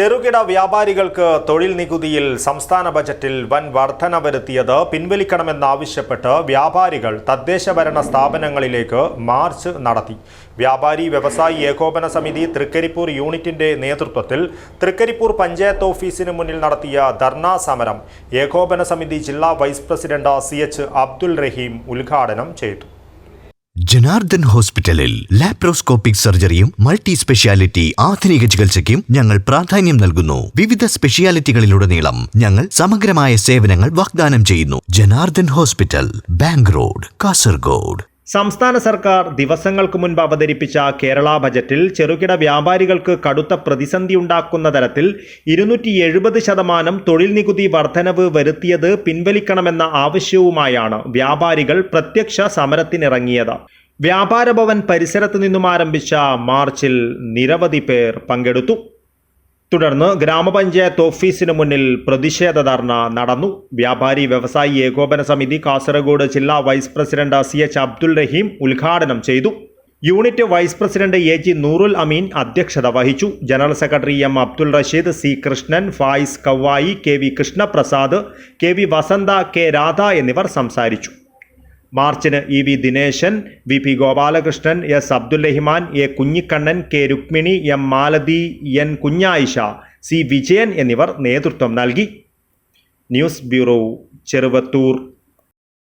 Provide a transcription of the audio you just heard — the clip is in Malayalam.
ചെറുകിട വ്യാപാരികൾക്ക് തൊഴിൽ നികുതിയിൽ സംസ്ഥാന ബജറ്റിൽ വൻ വർധന വരുത്തിയത് പിൻവലിക്കണമെന്നാവശ്യപ്പെട്ട് വ്യാപാരികൾ തദ്ദേശ ഭരണ സ്ഥാപനങ്ങളിലേക്ക് മാർച്ച് നടത്തി. വ്യാപാരി വ്യവസായി ഏകോപന സമിതി തൃക്കരിപ്പൂർ യൂണിറ്റിന്റെ നേതൃത്വത്തിൽ തൃക്കരിപ്പൂർ പഞ്ചായത്ത് ഓഫീസിന് മുന്നിൽ നടത്തിയ ധർണാ സമരം ഏകോപന സമിതി ജില്ലാ vice president C H Abdul Rahim ഉദ്ഘാടനം ചെയ്തു. ജനാർദ്ദൻ ഹോസ്പിറ്റലിൽ ലാപ്രോസ്കോപ്പിക് സർജറിയും മൾട്ടി സ്പെഷ്യാലിറ്റി ആധുനിക ചികിത്സയ്ക്കും ഞങ്ങൾ പ്രാധാന്യം നൽകുന്നു. വിവിധ സ്പെഷ്യാലിറ്റികളിലുടനീളം ഞങ്ങൾ സമഗ്രമായ സേവനങ്ങൾ വാഗ്ദാനം ചെയ്യുന്നു. Janardhan hospital bank road Kasaragod. സംസ്ഥാന സർക്കാർ ദിവസങ്ങൾക്ക് മുൻപ് അവതരിപ്പിച്ച കേരള ബജറ്റിൽ ചെറുകിട വ്യാപാരികൾക്ക് കടുത്ത പ്രതിസന്ധി ഉണ്ടാക്കുന്ന തരത്തിൽ ഇരുന്നൂറ്റി എഴുപത് ശതമാനം തൊഴിൽ നികുതി വർധനവ് വരുത്തിയത് പിൻവലിക്കണമെന്ന ആവശ്യവുമായാണ് വ്യാപാരികൾ പ്രത്യക്ഷ സമരത്തിനിറങ്ങിയത്. വ്യാപാര ഭവൻ പരിസരത്ത് നിന്നും ആരംഭിച്ച മാർച്ചിൽ നിരവധി പേർ പങ്കെടുത്തു. തുടർന്ന് ഗ്രാമപഞ്ചായത്ത് ഓഫീസിന് മുന്നിൽ പ്രതിഷേധ ധർണ നടന്നു. വ്യാപാരി വ്യവസായി ഏകോപന സമിതി കാസർഗോഡ് ജില്ലാ vice president C H Abdul Rahim ഉദ്ഘാടനം ചെയ്തു. Unit vice president A G Noorul Ameen അധ്യക്ഷത വഹിച്ചു. General secretary M Abdul Rasheed C Krishnan Faiz Kavayi K V Krishnaprasad K V Vasantha K Radha എന്നിവർ സംസാരിച്ചു. മാർച്ചിന് E V Dineshan V P Gopalakrishnan S Abdul Rahiman A Kunhikannan K Rukmini M Malathi N Kunhayisha C Vijayan എന്നിവർ നേതൃത്വം നൽകി. News bureau Cheruvathur.